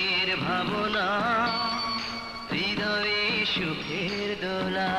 জীবনের ভাবনা হৃদয়ে সুখের দোলা।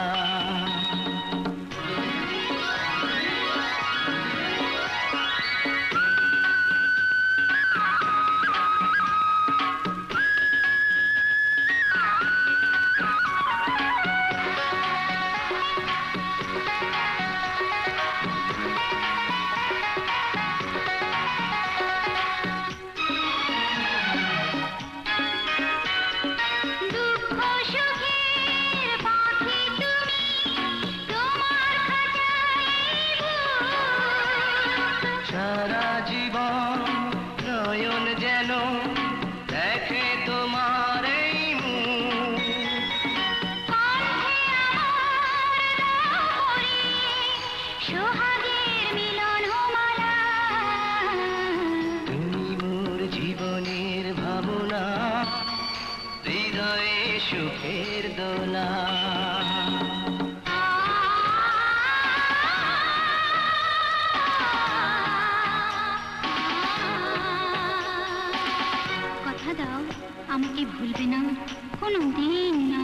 সারা জীবন নয়ন যেন দেখে তোমার এই তুমি মোর জীবনের ভাবনা হৃদয়ে সুখের দোলা। কথা দাও আমাকে ভুলবে না কোনো দিন না।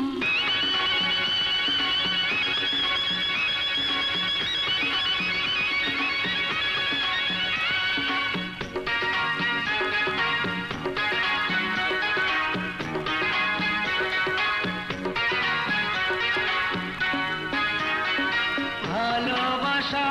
ভালোবাসা